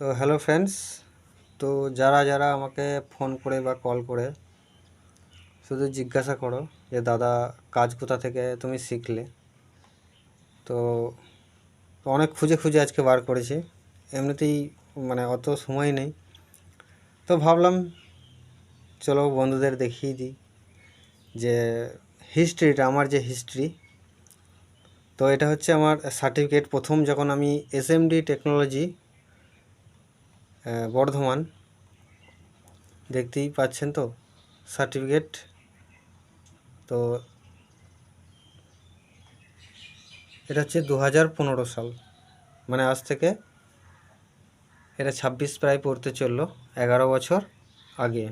তো hello friends তো যারা যারা আমাকে ফোন করে বা কল করে, শুধু জিজ্ঞাসা করো যে, দাদা, কাজ কোথা থেকে? তুমি শিখলে? তো অনেক খুঁজে খুঁজে আজকে বার করেছি। এমনিতেই মানে অত সময় নেই। তো ভাবলাম, চলো বন্ধুদের দেখিয়ে দিই যে হিস্ট্রিটা আমার যে হিস্ট্রি তো এটা হচ্ছে আমার সার্টিফিকেট প্রথম যখন আমি এসএমডি টেকনোলজি বর্ধমান। দেখতেই পাচ্ছেন তো সার্টিফিকেট তো এটা হচ্ছে দু হাজার পনেরো সাল। মানে আজ থেকে এটা ছাব্বিশ প্রায় পড়তে চলল, এগারো বছর আগে।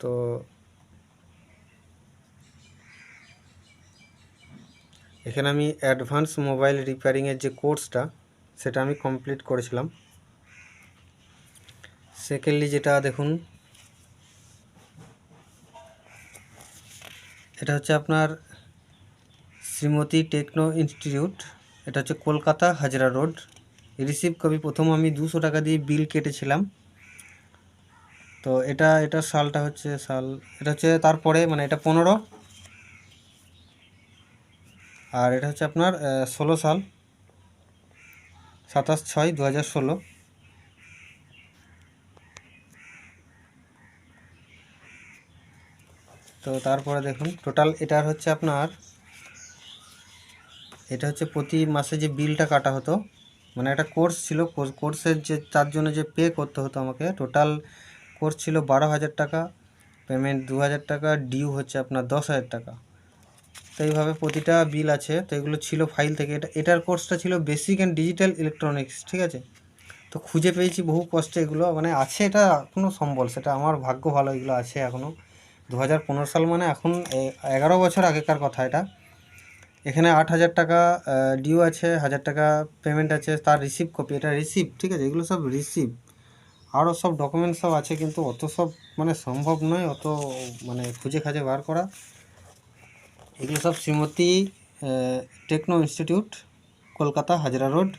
তো এখানে আমি অ্যাডভান্স মোবাইল রিপেয়ারিংয়ের যে কোর্সটা সেটা আমি কমপ্লিট করেছিলাম। সেকেন্ডলি যেটা দেখুন, এটা হচ্ছে আপনার শ্রীমতী টেকনো ইনস্টিটিউট, এটা হচ্ছে Kolkata Hazra road. Receive copy প্রথম আমি দুশো টাকা দিয়ে বিল কেটেছিলাম। তো এটা এটা সালটা হচ্ছে সাল, এটা হচ্ছে তারপরে মানে এটা পনেরো। আর এটা হচ্ছে আপনার ষোলো সাল, সাতাশ ছয় দু হাজার ষোলো। তো তারপরে দেখুন টোটাল এটার হচ্ছে আপনার, এটা হচ্ছে প্রতি মাসে যে বিলটা কাটা হতো মানে একটা কোর্স ছিল কোর্সের যে, তার জন্য যে পে করতে হতো আমাকে টোটাল কোর্স ছিল বারো হাজার টাকা পেমেন্ট দু হাজার টাকা ডিউ হচ্ছে আপনার দশ হাজার টাকা। তো এইভাবে প্রতিটা বিল আছে, তো এগুলো ছিল ফাইল থেকে, এটা, এটার কোর্সটা ছিল বেসিক অ্যান্ড ডিজিটাল ইলেকট্রনিক্স ঠিক আছে? তো খুঁজে পেয়েছি বহু কষ্টে এগুলো মানে আছে এটা এখনও সম্বল, সেটা আমার ভাগ্য ভালো এগুলো আছে এখনও দু হাজার পনেরো সাল মানে এখন এগারো বছর আগেকার কথা এটা। এখানে আট হাজার টাকা ডিউ আছে, হাজার টাকা পেমেন্ট আছে, তার রিসিভ কপি এটা রিসিভ ঠিক আছে? এগুলো সব রিসিভ আরও সব ডকুমেন্টস সব আছে, কিন্তু অত সব মানে সম্ভব নয়, অত মানে খুঁজে খাজে বার করা। এগুলো সব Shrimati techno institute Kolkata Hazra road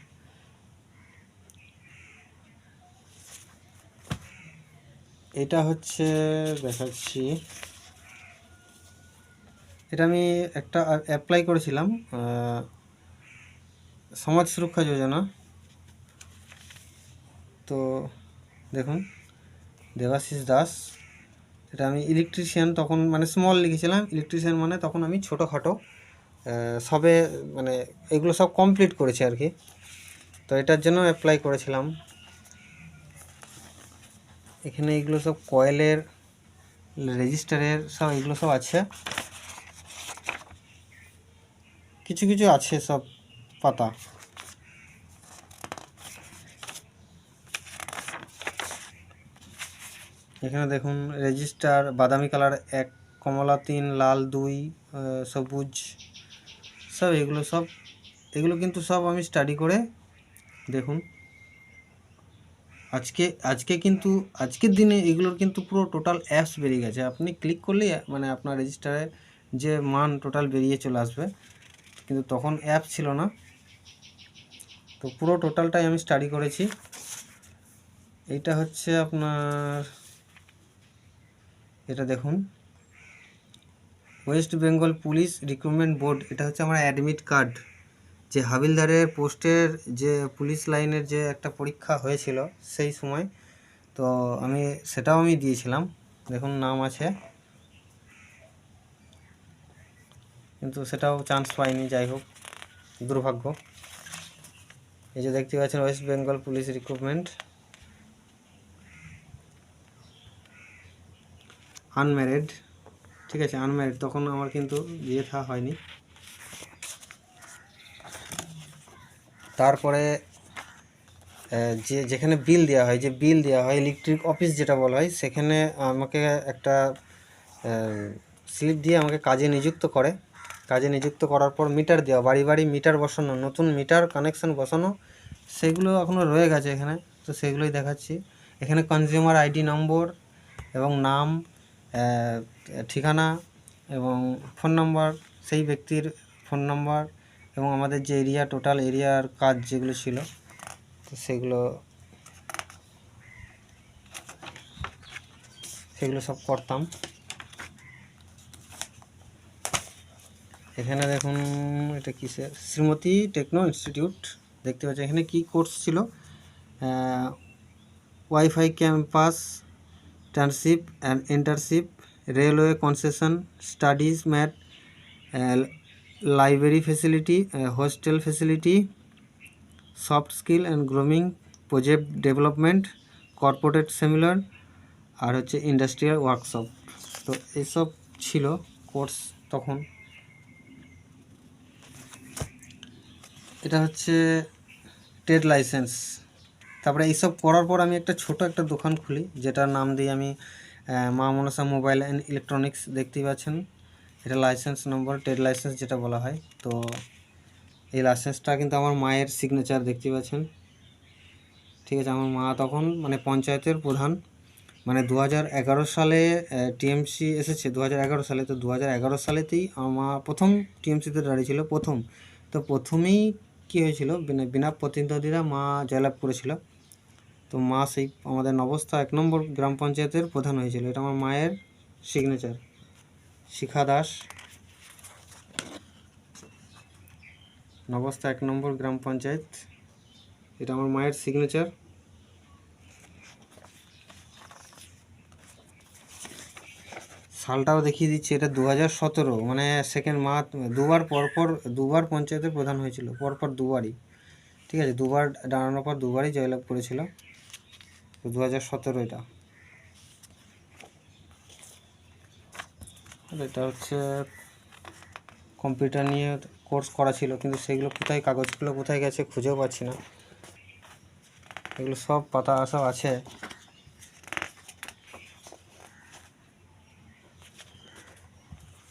এটা হচ্ছে, দেখাচ্ছি। এটা আমি একটা অ্যাপ্লাই করেছিলাম সমাজ সুরক্ষা যোজনা। তো দেখুন, দেবাশিস দাস, এটা আমি ইলেকট্রিশিয়ান তখন মানে স্মল লিখেছিলাম। ইলেকট্রিশিয়ান মানে তখন আমি ছোটোখাটো সবে মানে এগুলো সব কমপ্লিট করেছি আর কি। তো এটার জন্য অ্যাপ্লাই করেছিলাম। এখানে এগুলো সব কয়েলের রেজিস্টারের সব এগুলো সব আছে। কিছু কিছু আছে সব পাতা। এখানে দেখুন, রেজিস্টার, বাদামি কালার এক, কমলা তিন, লাল দুই সবুজ, সব এগুলো সব, এগুলো কিন্তু সব আমি স্টাডি করে দেখুন। আজকে আজকে কিন্তু, আজকের দিনে এগুলোর কিন্তু পুরো টোটাল অ্যাপস বেরিয়ে গেছে। আপনি ক্লিক করলেই মানে আপনার রেজিস্টারে যে মান টোটাল বেরিয়ে চলে আসবে, কিন্তু তখন অ্যাপ ছিল না। তো পুরো টোটালটাই আমি স্টাডি করেছি। এইটা হচ্ছে আপনার, এটা দেখুন। West Bengal police recruitment board এটা হচ্ছে আমার অ্যাডমিট কার্ড যে হাবিলদারের পোস্টের যে পুলিশ লাইনের যে একটা পরীক্ষা হয়েছিল সেই সময়, তো আমি সেটাও আমি দিয়েছিলাম। দেখুন, নাম আছে। কিন্তু সেটাও চান্স পাইনি, যাই হোক, দুর্ভাগ্য। এই যে দেখতে পাচ্ছেন West Bengal police recruitment unmarried ঠিক আছে আনম্যারিড তখন আমার কিন্তু বিয়ে থা হয়নি। তারপরে যে, যেখানে বিল দেওয়া হয়, যে বিল দেওয়া হয় ইলেকট্রিক অফিস যেটা বলা হয়, সেখানে আমাকে একটা স্লিপ দিয়ে আমাকে কাজে নিযুক্ত করে। কাজে নিযুক্ত করার পর মিটার দেওয়া, বাড়ি বাড়ি মিটার বসানো, নতুন মিটার কানেকশান বসানো, সেগুলো এখনও রয়ে গেছে এখানে। তো সেগুলোই দেখাচ্ছি। এখানে কনজিউমার আইডি নম্বর এবং নাম ঠিকানা এবং ফোন নাম্বার সেই ব্যক্তির ফোন নাম্বার এবং আমাদের যে এরিয়া টোটাল এরিয়ার কাজ যেগুলো ছিল, তো সেগুলো সেগুলো সব করতাম। এখানে দেখুন, এটা কিসের? Shrimati techno institute. দেখতে পাচ্ছি এখানে কি কোর্স ছিল? Wifi campus internship and internship, railway concession, studies mat library facility hostel facility soft skill and grooming project development corporate seminar আর হচ্ছে ইন্ডাস্ট্রিয়াল ওয়ার্কশপ তো এইসব ছিল কোর্স তখন। এটা হচ্ছে ট্রেড লাইসেন্স তারপরে এইসব করার পর আমি একটা ছোট একটা দোকান খুলি, যেটার নাম দিয়ে আমি মা মনসা মোবাইল অ্যান্ড ইলেকট্রনিক্স দেখতেই পাচ্ছেন। এটা লাইসেন্স নম্বর ট্রেড লাইসেন্স যেটা বলা হয়। তো এই লাইসেন্সটা কিন্তু আমার মায়ের সিগনেচার দেখতে পাচ্ছেন। ঠিক আছে, আমার মা তখন মানে পঞ্চায়েতের প্রধান। মানে দু হাজার এগারো সালে টিএমসি এসেছে, দু হাজার এগারো সালে। তো দু হাজার এগারো সালেতেই আমার মা প্রথম টিএমসিতে দাঁড়িয়েছিল প্রথম। তো প্রথমেই কী হয়েছিল, বিনা বিনা প্রতিদ্বন্দ্বীরা মা জয়লাভ করেছিল। তো মা সেই, আমাদের নবস্থা এক নম্বর গ্রাম পঞ্চায়েতের প্রধান হয়েছিল। এটা আমার মায়ের সিগনেচার শিখা দাস নবস্থা এক নম্বর গ্রাম পঞ্চায়েত। এটা আমার মায়ের সিগনেচার সালটাও দেখিয়ে দিচ্ছি, এটা দু সতেরো। মানে সেকেন্ড মার্চ দুবার পরপর দুবার পঞ্চায়েতের প্রধান হয়েছিল পরপর দুবারই। ঠিক আছে, দুবার দাঁড়ানোর পর দুবারই জয়লাভ করেছিল। হাজার সতেরো এটা। এটা হচ্ছে কম্পিউটার নিয়ে কোর্স করা ছিল, কিন্তু সেগুলো কোথায়, কাগজগুলো কোথায় গেছে খুঁজেও পাচ্ছি না। এগুলো সব পাতা সব আছে।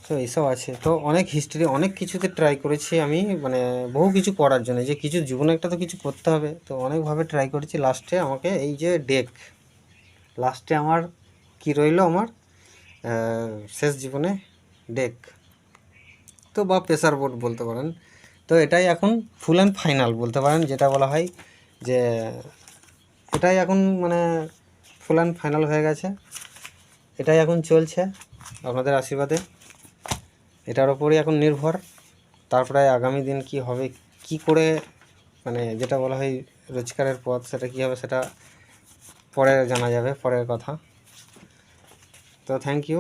তো এইসব আছে। তো অনেক হিস্ট্রি অনেক কিছুতে ট্রাই করেছি আমি মানে বহু কিছু করার জন্য। যে কিছু জীবনে একটা তো কিছু করতে হবে, তো অনেকভাবে ট্রাই করেছি। লাস্টে আমাকে এই যে ডেক লাস্টে আমার কি রইল আমার? শেষ জীবনে ডেক তো বা প্রেসার বোর্ড বলতে পারেন। তো এটাই এখন ফুল অ্যান্ড ফাইনাল বলতে পারেন, যেটা বলা হয় যে, এটাই এখন মানে ফুল অ্যান্ড ফাইনাল হয়ে গেছে। এটাই এখন চলছে আপনাদের আশীর্বাদে। এটার ওপরই এখন নির্ভর। তারপরে আগামী দিন কি হবে, কি করে মানে যেটা বলা হয় রোজগারের পথ, সেটা কী হবে সেটা পরে জানা যাবে, পরের কথা। তো থ্যাংক ইউ